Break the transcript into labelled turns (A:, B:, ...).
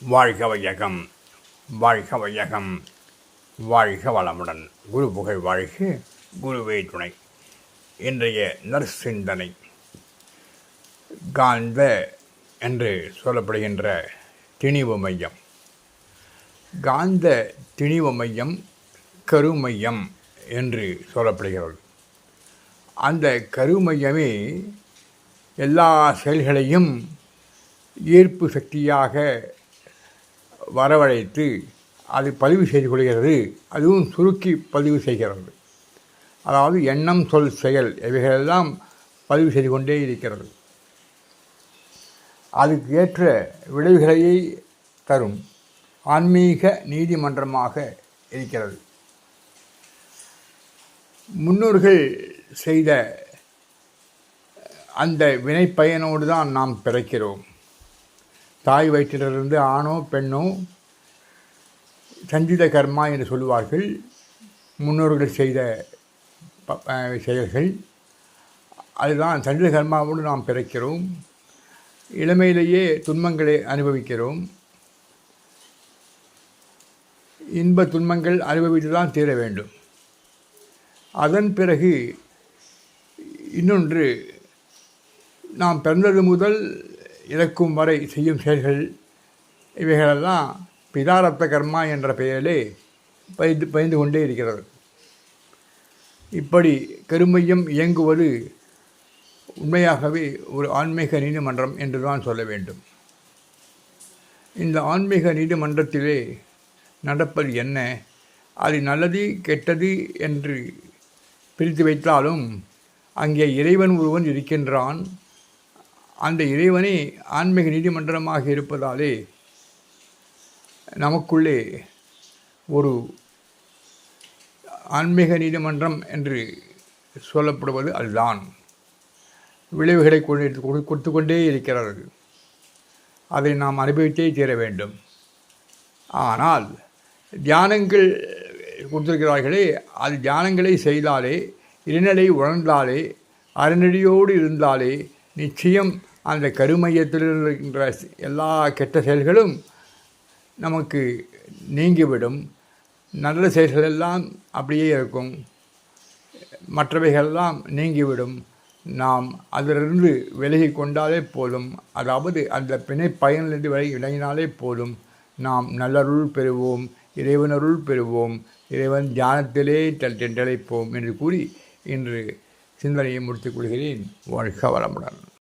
A: வாழ்க வையகம் வாழ்க வையகம் வாழ்க வளமுடன். குரு புகழ் வாழ்க குருவே துணை. இன்றைய நற்சிந்தனை காந்த என்று சொல்லப்படுகின்ற திணிவு மையம். காந்த திணிவு மையம் கருமையம் என்று சொல்லப்படுகிறது. அந்த கருமையமே எல்லா செயல்களையும் ஈர்ப்பு சக்தியாக வரவழைத்து அது பதிவு செய்து கொள்கிறது. அதுவும் சுருக்கி பதிவு செய்கிறது. அதாவது எண்ணம் சொல் செயல் இவைகளெல்லாம் பதிவு செய்து கொண்டே இருக்கிறது. அதுக்கு ஏற்ற விளைவுகளையே தரும். ஆன்மீக நீதிமன்றமாக இருக்கிறது. முன்னோர்கள் செய்த அந்த வினைப்பயனோடு தான் நாம் பிறக்கிறோம். தாய் வயிற்றிலிருந்து ஆணோ பெண்ணோ சஞ்சித கர்மா என்று சொல்லுவார்கள். முன்னோர்கள் செய்த செயல்கள். அதுதான் சஞ்சித கர்மாவோடு நாம் பிறக்கிறோம். இளமையிலேயே துன்பங்களை அனுபவிக்கிறோம். இன்ப துன்பங்கள் அனுபவித்து தான் தீர வேண்டும். அதன் பிறகு இன்னொன்று நாம் பிறந்தது முதல் இறக்கும் வரை செய்யும் செயல்கள் இவைகளெல்லாம் பிதாரத்த கர்மா என்ற பெயரிலே பயந்து பயந்து கொண்டே இருக்கிறது. இப்படி கருமையம் இயங்குவது உண்மையாகவே ஒரு ஆன்மீக நீதிமன்றம் என்று தான் சொல்ல வேண்டும். இந்த ஆன்மீக நீதிமன்றத்திலே நடப்பது என்ன? அது நல்லது கெட்டது என்று பிரித்து வைத்தாலும் அங்கே இறைவன் ஒருவன் இருக்கின்றான். அந்த இறைவனே ஆன்மீக நீதிமன்றமாக இருப்பதாலே நமக்குள்ளே ஒரு ஆன்மீக நீதிமன்றம் என்று சொல்லப்படுவது அதுதான். விளைவுகளை கொண்டு கொடுத்து கொண்டே இருக்கிறது அதை நாம் அனுபவித்தே தீர வேண்டும். ஆனால் தியானங்கள் கொடுத்திருக்கிறார்களே அது தியானங்களை செய்தாலே இறைநிலை உணர்ந்தாலே அறநெடியோடு இருந்தாலே நிச்சயம் அந்த கருமையத்தில் இருக்கின்ற எல்லா கெட்ட செயல்களும் நமக்கு நீங்கிவிடும். நல்ல செயல்கள் எல்லாம் அப்படியே இருக்கும். மற்றவைகளெல்லாம் நீங்கிவிடும். நாம் அதிலிருந்து விலகி கொண்டாலே போதும். அதாவது அந்த பிணை பயனிலிருந்து விலகி விலகினாலே போதும். நாம் நல்லருள் பெறுவோம். இறைவனருள் பெறுவோம். இறைவன் தியானத்திலே தலைப்போம் என்று கூறி இன்று சிந்தனையை முடித்துக் கொள்கிறேன். வாழ்க வளமுடன்.